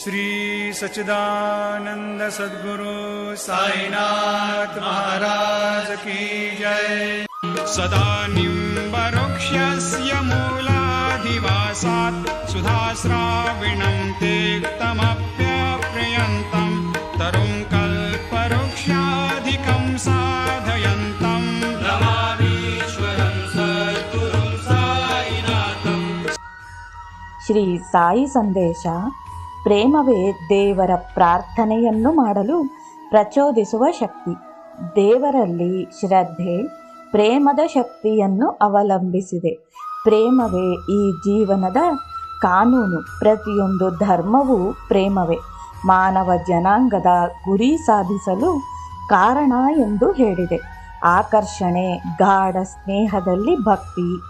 श्रीसच्चिदानन्दसद्गुरु महाराज की जय। सदा निम्बरुक्षस्य मूलाधिवासात् सुधाविणम् ते तमप्यप्रयन्तम् तरुम् कल्पवृक्षाधिकम् साधयन्तम् श्री साई सन्देशा ಪ್ರೇಮವೇ ದೇವರ ಪ್ರಾರ್ಥನೆಯನ್ನು ಮಾಡಲು ಪ್ರಚೋದಿಸುವ ಶಕ್ತಿ. ದೇವರಲ್ಲಿ ಶ್ರದ್ಧೆ, ಪ್ರೇಮದ ಶಕ್ತಿಯನ್ನು ಅವಲಂಬಿಸಿದೆ. ಪ್ರೇಮವೇ ಈ ಜೀವನದ ಕಾನೂನು. ಪ್ರತಿಯೊಂದು ಧರ್ಮವೂ ಪ್ರೇಮವೇ. ಮಾನವ ಜನಾಂಗದ ಗುರಿ ಸಾಧಿಸಲು ಕಾರಣ ಎಂದು ಹೇಳಿದೆ. ಆಕರ್ಷಣೆ, ಗಾಢ ಸ್ನೇಹದಲ್ಲಿ ಭಕ್ತಿ,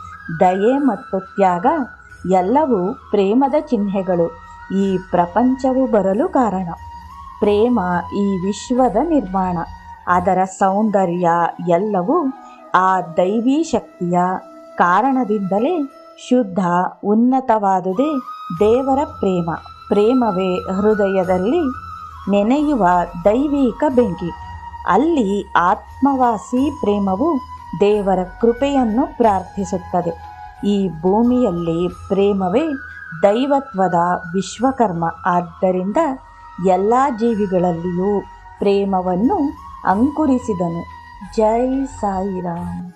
ದಯೆ ಮತ್ತು ತ್ಯಾಗ ಎಲ್ಲವೂ ಪ್ರೇಮದ ಚಿಹ್ನೆಗಳು. ಈ ಪ್ರಪಂಚವು ಬರಲು ಕಾರಣ. ಪ್ರೇಮ ಈ ವಿಶ್ವದ ನಿರ್ಮಾಣ. ಅದರ ಸೌಂದರ್ಯ ಎಲ್ಲವೂ ಆ ದೈವಿ ಶಕ್ತಿಯ ಕಾರಣದಿಂದಲೇ ಶುದ್ಧ, ಉನ್ನತವಾದುದೇ ದೇವರ ಪ್ರೇಮ. ಪ್ರೇಮವೇ ಹೃದಯದಲ್ಲಿ ನೆನೆಯುವ ದೈವಿಕ ಬೆಂಕಿ. ಅಲ್ಲಿ ಆತ್ಮವಾಸಿ ಪ್ರೇಮವು ದೇವರ ಕೃಪೆಯನ್ನು ಪ್ರಾರ್ಥಿಸುತ್ತದೆ. ಈ ಭೂಮಿಯಲ್ಲಿ ಪ್ರೇಮವೇ ದೈವತ್ವದ ವಿಶ್ವಕರ್ಮ. ಆದ್ದರಿಂದ ಎಲ್ಲ ಜೀವಿಗಳಲ್ಲಿಯೂ ಪ್ರೇಮವನ್ನು ಅಂಕುರಿಸಿದನು. ಜೈ ಸಾಯಿರಾಮ್.